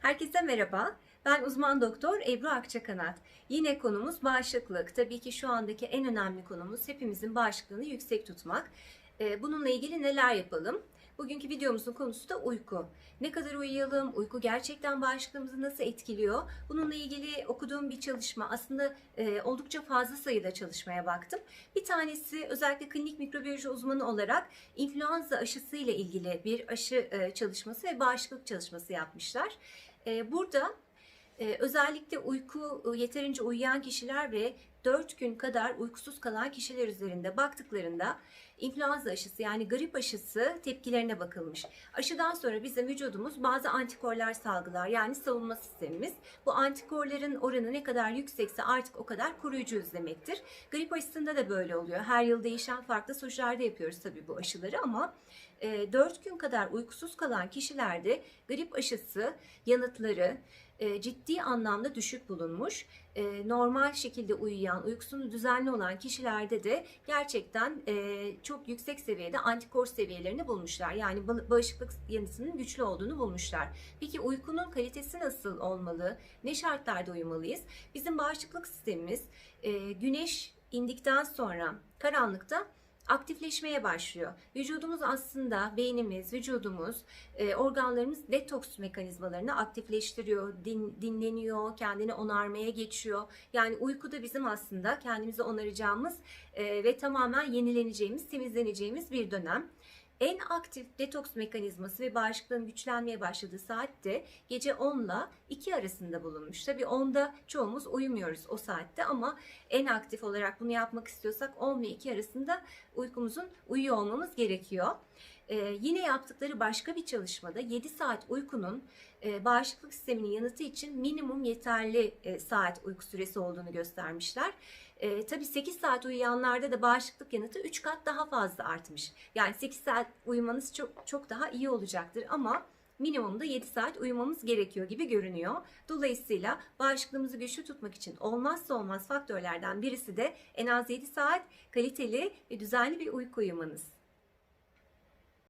Herkese merhaba. Ben uzman doktor Ebru Akçakanat. Yine konumuz bağışıklık. Tabii ki şu andaki en önemli konumuz hepimizin bağışıklığını yüksek tutmak. Ee, Bununla ilgili neler yapalım? Bugünkü videomuzun konusu da uyku. Ne kadar uyuyalım? Uyku gerçekten bağışıklığımızı nasıl etkiliyor? Bununla ilgili okuduğum bir çalışma aslında e, oldukça fazla sayıda çalışmaya baktım. Bir tanesi özellikle klinik mikrobiyoloji uzmanı olarak influenza aşısı ile ilgili bir aşı e, çalışması ve bağışıklık çalışması yapmışlar. E, Burada e, özellikle uyku e, yeterince uyuyan kişiler ve 4 gün kadar uykusuz kalan kişiler üzerinde baktıklarında influenza aşısı yani grip aşısı tepkilerine bakılmış. Aşıdan sonra bizim vücudumuz bazı antikorlar salgılar yani savunma sistemimiz. Bu antikorların oranı ne kadar yüksekse artık o kadar koruyucuyuz demektir. Grip aşısında da böyle oluyor. Her yıl değişen farklı suçlarda yapıyoruz tabii bu aşıları ama 4 gün kadar uykusuz kalan kişilerde grip aşısı yanıtları e, ciddi anlamda düşük bulunmuş. E, Normal şekilde uyuyan, uykusunu düzenli olan kişilerde de gerçekten e, çok yüksek seviyede antikor seviyelerini bulmuşlar. Yani ba- bağışıklık yanıtının güçlü olduğunu bulmuşlar. Peki uykunun kalitesi nasıl olmalı? Ne şartlarda uyumalıyız? Bizim bağışıklık sistemimiz e, güneş indikten sonra karanlıkta aktifleşmeye başlıyor. Vücudumuz aslında beynimiz, vücudumuz, e, organlarımız detoks mekanizmalarını aktifleştiriyor, din, dinleniyor, kendini onarmaya geçiyor. Yani uykuda bizim aslında kendimizi onaracağımız e, ve tamamen yenileneceğimiz, temizleneceğimiz bir dönem. En aktif detoks mekanizması ve bağışıklığın güçlenmeye başladığı saat de gece 10 ile 2 arasında bulunmuş. Tabii 10'da çoğumuz uyumuyoruz o saatte ama en aktif olarak bunu yapmak istiyorsak 10 ve 2 arasında uykumuzun uyuyor olmamız gerekiyor. Ee, yine yaptıkları başka bir çalışmada 7 saat uykunun e, bağışıklık sisteminin yanıtı için minimum yeterli e, saat uyku süresi olduğunu göstermişler. E, tabii 8 saat uyuyanlarda da bağışıklık yanıtı 3 kat daha fazla artmış. Yani 8 saat uyumanız çok çok daha iyi olacaktır ama minimumda 7 saat uyumamız gerekiyor gibi görünüyor. Dolayısıyla bağışıklığımızı güçlü tutmak için olmazsa olmaz faktörlerden birisi de en az 7 saat kaliteli ve düzenli bir uyku uyumanız.